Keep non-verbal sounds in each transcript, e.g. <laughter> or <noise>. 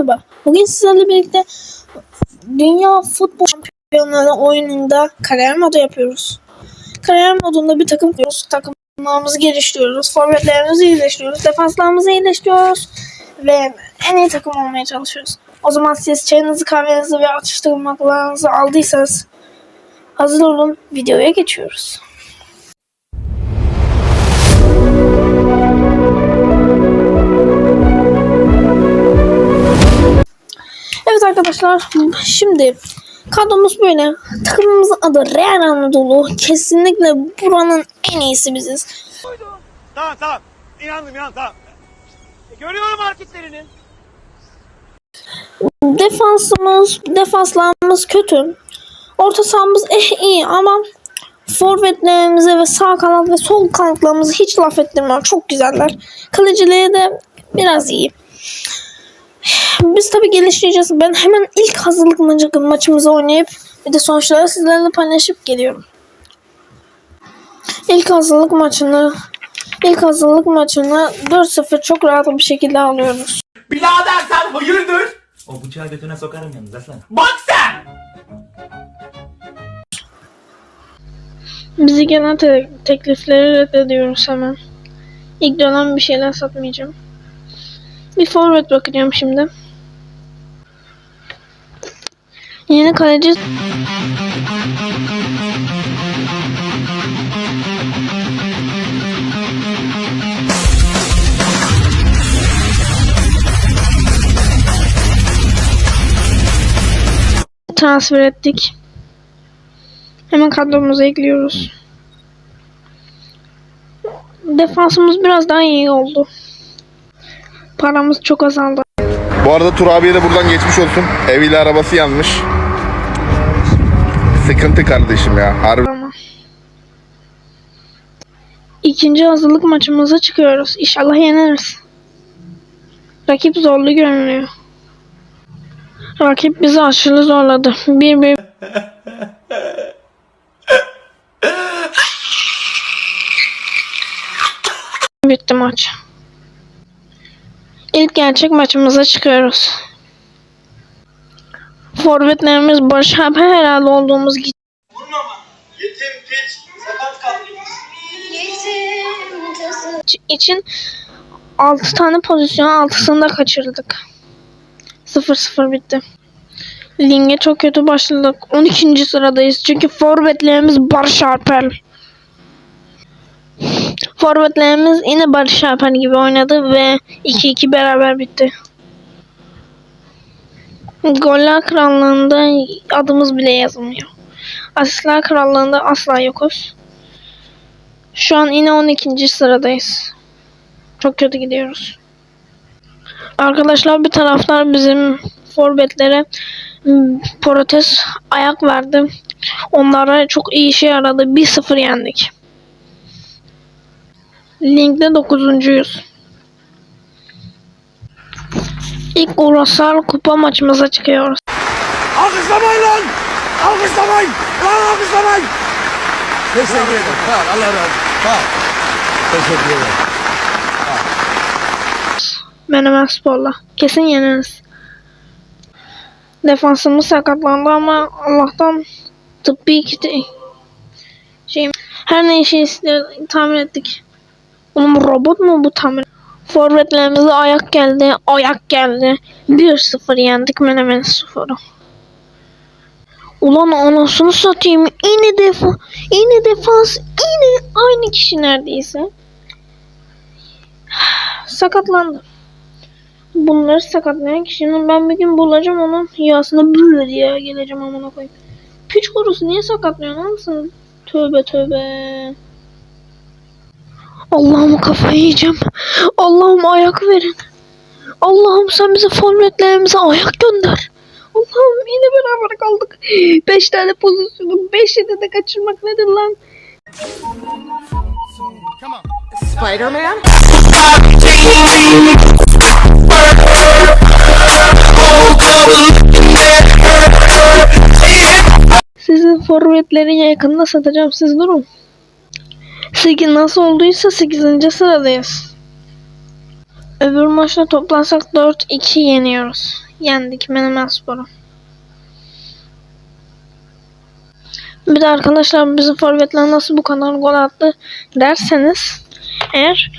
Merhaba. Bugün sizlerle birlikte Dünya Futbol Şampiyonları oyununda kariyer modu yapıyoruz. Kariyer modunda bir takım kuruyoruz. Takımlarımızı geliştiriyoruz. Forvetlerimizi iyileştiriyoruz. Defanslarımızı iyileştiriyoruz. Ve en iyi takım olmaya çalışıyoruz. O zaman siz çayınızı, kahvenizi ve atıştırmalarınızı aldıysanız hazır olun. Videoya geçiyoruz. Arkadaşlar şimdi kadromuz böyle. Takımımızın adı Real Anadolu. Kesinlikle buranın en iyisi biziz. Tamam tamam. İnandım inandım tamam. E, Görüyorum hareketlerini. Defansımız, defanslarımız kötü. Orta sahamız eh iyi ama forvetlerimize ve sağ kanat ve sol kanatlarımızı hiç laf ettirmiyor. Çok güzeller. Kaleciliği de biraz iyi. Biz tabii geliştireceğiz. Ben hemen ilk hazırlık maçı, maçımızı oynayıp bir de sonuçları sizlerle paylaşıp geliyorum. İlk hazırlık maçını ilk hazırlık maçını 4-0 çok rahat bir şekilde alıyoruz. Birader sen hayırdır? O bıçağı götüne sokarım yalnız aslan. Bak sen! Bizi gelen te- teklifleri reddediyoruz hemen. İlk dönem bir şeyler satmayacağım. Bir forvet bakacağım şimdi. Yeni kaleci transfer ettik. Hemen kadromuza ekliyoruz. Defansımız biraz daha iyi oldu. Paramız çok azaldı. Bu arada Tur abiye de buradan geçmiş olsun. Eviyle arabası yanmış. Sıkıntı kardeşim ya. Harbi. İkinci hazırlık maçımıza çıkıyoruz. İnşallah yeneriz. Rakip zorlu görünüyor. Rakip bizi aşırı zorladı. Bir bir bitti maç. İlk gerçek maçımıza çıkıyoruz. Forvetlerimiz Barış Alper herhalde olduğumuz gibi. İçin 6 tane pozisyon 6'sını da kaçırdık. 0-0 bitti. Lig'e çok kötü başladık. 12. sıradayız. Çünkü forvetlerimiz Barış Alper. Forvetlerimiz yine Barış Alper gibi oynadı ve 2-2 beraber bitti. Goller krallığında adımız bile yazılmıyor. Asistler krallığında asla yokuz. Şu an yine 12. sıradayız. Çok kötü gidiyoruz. Arkadaşlar bir taraftar bizim forvetlere m, protez ayak verdi. Onlara çok iyi işe yaradı. 1-0 yendik. Link'te 9.yüz. İlk Ulusal Kupa maçımıza çıkıyoruz. Alkışlamayın lan! Alkışlamayın! Lan alkışlamayın! Teşekkür ederim. Sağ ol. Allah razı olsun. Sağ ol. Teşekkür ederim. Menemen Spor'la. Kesin yeneriz. Defansımız sakatlandı ama Allah'tan tıbbi kiti şey her ne işi tamir ettik. Oğlum robot mu bu tamir? Forvetlerimize ayak geldi, ayak geldi. 1-0 yendik Menemen Spor'u. Ulan anasını satayım. Yine defa, yine defans, yine aynı kişi neredeyse. <sighs> Sakatlandı bunları sakatlayan kişinin ben bir gün bulacağım onun yasını böyle diye geleceğim amına koyayım. Piç kurusu niye sakatlıyorsun anasını? Tövbe tövbe. Allah'ım kafayı yiyeceğim. Allah'ım ayak verin. Allah'ım sen bize forvetlerimize ayak gönder. Allah'ım yine beraber kaldık. 5 tane pozisyonu 5'i de, kaçırmak nedir lan? Spider-Man? Sizin forvetleri yakında satacağım siz durun. 8 nasıl olduysa 8. sıradayız. Öbür maçta toplansak 4-2 yeniyoruz. yendik Menemen Spor'u. Bir de arkadaşlar bizim forvetler nasıl bu kadar gol attı derseniz eğer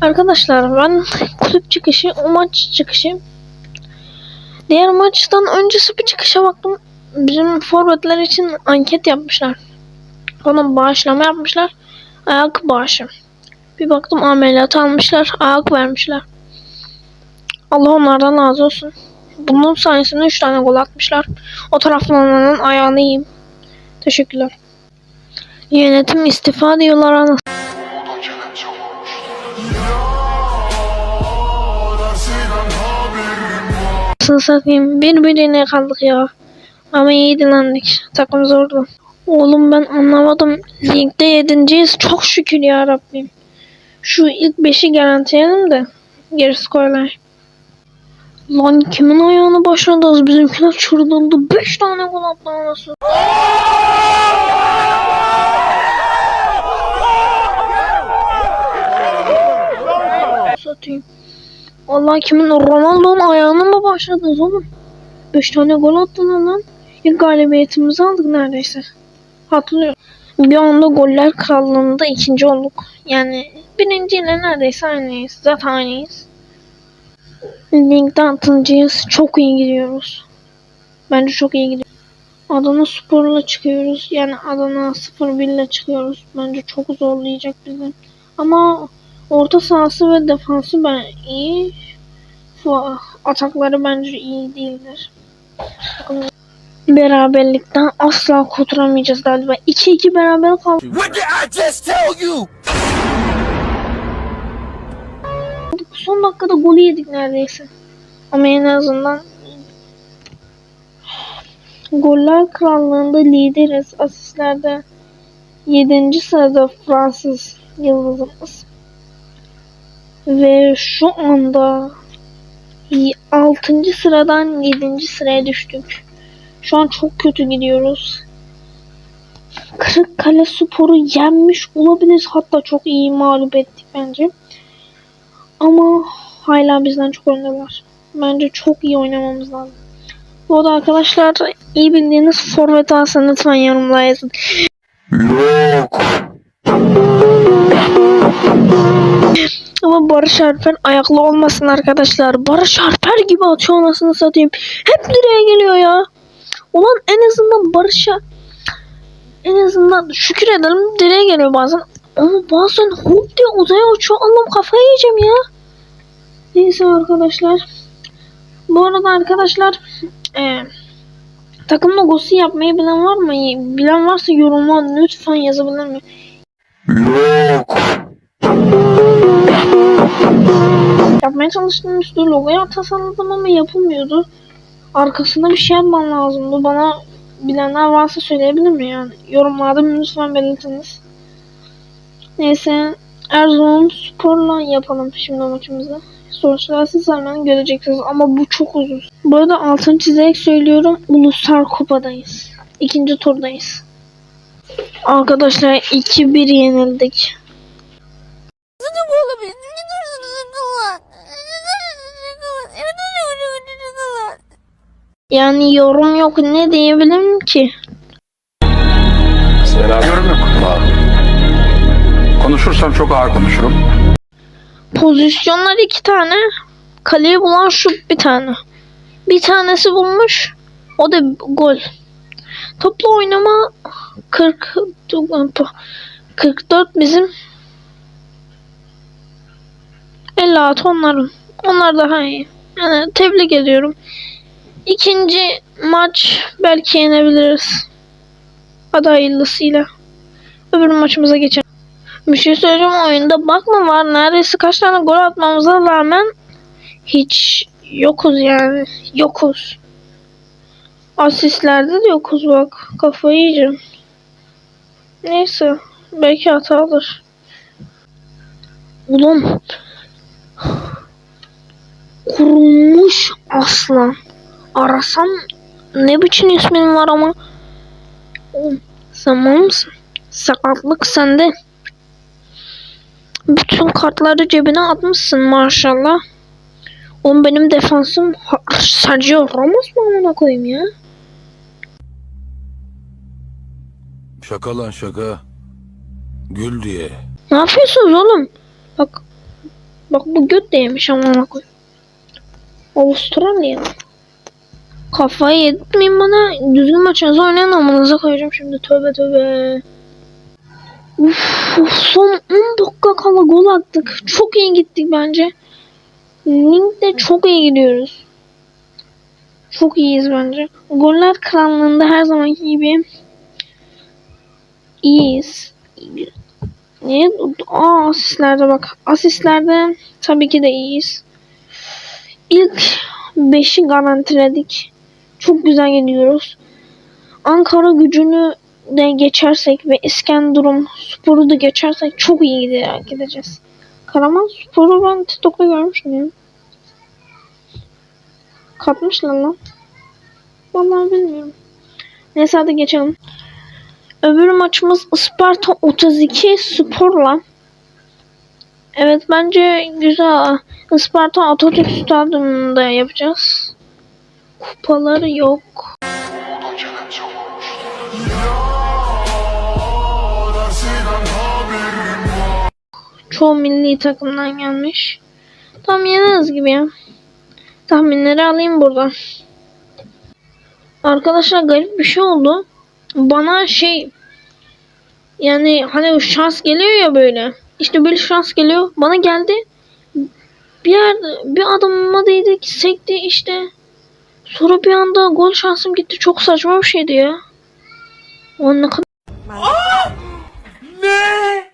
arkadaşlar ben kulüp çıkışı o maç çıkışı diğer maçtan öncesi bir çıkışa baktım bizim forvetler için anket yapmışlar. Ona bağışlama yapmışlar. Ayak bağışı. Bir baktım ameliyat almışlar. Ayak vermişler. Allah onlardan razı olsun. Bunun sayesinde 3 tane gol atmışlar. O taraflarının ayağını yiyeyim. Teşekkürler. Yönetim istifa diyorlar ana. Nasıl satayım? Birbirine kaldık ya. Ama iyi dinlendik. Takım zordu. Oğlum ben anlamadım. Ligde yedinciyiz. Çok şükür ya Rabbim. Şu ilk beşi garantileyelim de. Gerisi kolay. Lan kimin ayağını başladınız? Bizimkiler çırpıldı. 5 tane gol attı anasını. Satayım. Allah kimin Ronaldo'nun ayağını mı başladınız oğlum? 5 tane gol attılar lan. İlk galibiyetimizi aldık neredeyse. Hatırlıyorum. Bir anda goller krallığında ikinci olduk. Yani birinciyle neredeyse aynıyız. Zaten aynıyız. Ligde altıncıyız. Çok iyi gidiyoruz. Bence çok iyi gidiyoruz. Adana Spor'la çıkıyoruz. Yani Adana 0-1 ile çıkıyoruz. Bence çok zorlayacak bizi. Ama orta sahası ve defansı ben iyi. Atakları bence iyi değildir. Beraberlikten asla kurtulamayacağız galiba. 2-2 beraber kaldık. What did I just tell you? Son dakikada golü yedik neredeyse. Ama en azından Goller Krallığında lideriz. Asistlerde 7. sırada Fransız yıldızımız. Ve şu anda 6. sıradan 7. sıraya düştük. Şu an çok kötü gidiyoruz. Kırıkkale Spor'u yenmiş olabiliriz. Hatta çok iyi mağlup ettik bence. Ama hala bizden çok öndeler. Bence çok iyi oynamamız lazım. Bu arada arkadaşlar iyi bildiğiniz forvet alsın lütfen yorumlara yazın. Ama Barış Alper ayaklı olmasın arkadaşlar. Barış Alper gibi atıyor anasını satayım. Hep direğe geliyor ya. Ulan en azından Barış'a en azından şükür edelim direğe geliyor bazen. Ama bazen hop diye uzaya uçuyor. Allah'ım kafayı yiyeceğim ya. Neyse arkadaşlar. Bu arada arkadaşlar e, takım logosu yapmayı bilen var mı? Bilen varsa yorumlar lütfen yazabilir mi? Yapmaya çalıştığım üstü logoya tasarladım ama yapılmıyordu. Arkasında bir şey yapmam lazımdı. Bana bilenler varsa söyleyebilir mi yani? Yorumlarda lütfen belirtiniz. Neyse Erzurum Spor'la yapalım şimdi maçımızı. Sonuçlar siz hemen göreceksiniz ama bu çok uzun. Bu arada altını çizerek söylüyorum. Uluslar Kupa'dayız. İkinci turdayız. Arkadaşlar 2-1 yenildik. Yani yorum yok ne diyebilirim ki? Yorum yok. Konuşursam çok ağır konuşurum. Pozisyonlar iki tane. Kaleyi bulan şu bir tane. Bir tanesi bulmuş. O da gol. Toplu oynama 40 44 bizim 56 onların. Onlar daha iyi. Yani tebrik ediyorum. İkinci maç belki yenebiliriz. Hadi hayırlısıyla. Öbür maçımıza geçelim. Bir şey söyleyeceğim oyunda bak mı var? Neredeyse kaç tane gol atmamıza rağmen hiç yokuz yani. Yokuz. Asistlerde de yokuz bak. Kafayı yiyeceğim. Neyse. Belki hatadır. Ulan. <sighs> Kurumuş aslan. Arasam ne biçim ismin var ama. Mal mısın? Sakatlık sende. Bütün kartları cebine atmışsın maşallah. Oğlum benim defansım Sergio Ramos mu amına koyayım ya? Şaka lan şaka. Gül diye. Ne yapıyorsunuz oğlum? Bak. Bak bu göt de yemiş amına koyayım. Avustralya. Kafayı yedirtmeyin bana. Düzgün maçınızı oynayın amanıza koyacağım şimdi. Tövbe tövbe. Uf, uf, son 10 dakika kala gol attık. Çok iyi gittik bence. Link'te çok iyi gidiyoruz. Çok iyiyiz bence. Goller krallığında her zamanki gibi iyiyiz. Ne? Aa asistlerde bak. Asistlerde tabii ki de iyiyiz. İlk 5'i garantiledik. Çok güzel gidiyoruz. Ankara gücünü de geçersek ve İskenderun Spor'u da geçersek çok iyi gide- gideceğiz. Karaman Spor'u ben TikTok'ta görmüştüm ya. Katmışlar lan. Vallahi bilmiyorum. Neyse hadi geçelim. Öbür maçımız Isparta 32 Spor'la. Evet bence güzel. Isparta Atatürk Stadyumunda yapacağız. Kupaları yok. Çoğu milli takımdan gelmiş. Tam yeneriz gibi ya. Tahminleri alayım buradan. Arkadaşlar garip bir şey oldu. Bana şey yani hani şans geliyor ya böyle. İşte böyle şans geliyor. Bana geldi. Bir yerde bir adamıma değdi sekti işte. Sonra bir anda gol şansım gitti. Çok saçma bir şeydi ya. O ne kadar Ne?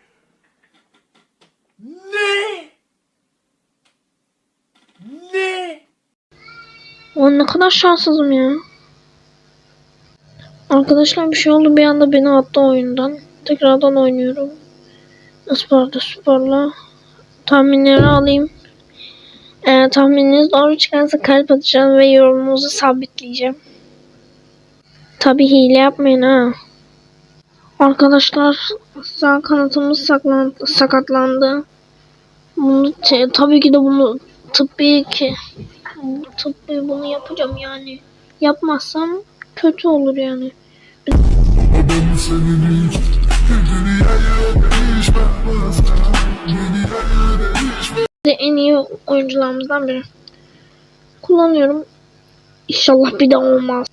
Ne? Ne? o ne kadar şanssızım ya. Arkadaşlar bir şey oldu bir anda beni attı oyundan. Tekrardan oynuyorum. Isparta Spor'la. Tahminleri alayım. Eğer tahmininiz doğru çıkarsa kalp atacağım ve yorumunuzu sabitleyeceğim. Tabi hile yapmayın ha. Arkadaşlar sağ kanatımız saklan, sakatlandı. Bunu tabii ki de bunu tıbbi ki tıbbi bunu yapacağım yani. Yapmazsam kötü olur yani. En iyi oyuncularımızdan biri. Kullanıyorum. İnşallah bir daha olmaz.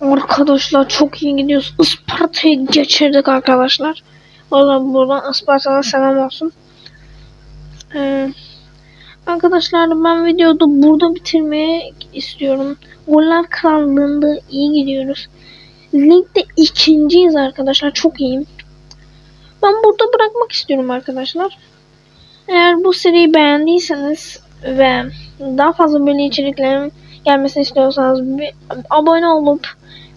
Arkadaşlar çok iyi gidiyoruz. Isparta'yı geçirdik arkadaşlar. Valla buradan Isparta'ya selam olsun. Ee, arkadaşlar ben videoda burada bitirmeye istiyorum. Goller krallığında iyi gidiyoruz. Ligde ikinciyiz arkadaşlar. Çok iyiyim. Ben burada bırakmak istiyorum arkadaşlar. Eğer bu seriyi beğendiyseniz ve daha fazla böyle içeriklerin gelmesini istiyorsanız bir abone olup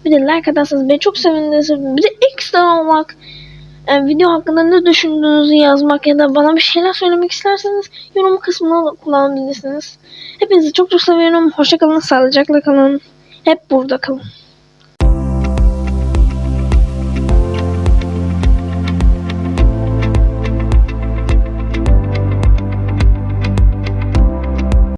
bir de like atarsanız beni çok sevinirsiniz. Bir de ekstra olmak e, video hakkında ne düşündüğünüzü yazmak ya da bana bir şeyler söylemek isterseniz yorum kısmına kullanabilirsiniz. Hepinizi çok çok seviyorum. Hoşçakalın, sağlıcakla kalın. Hep burada kalın.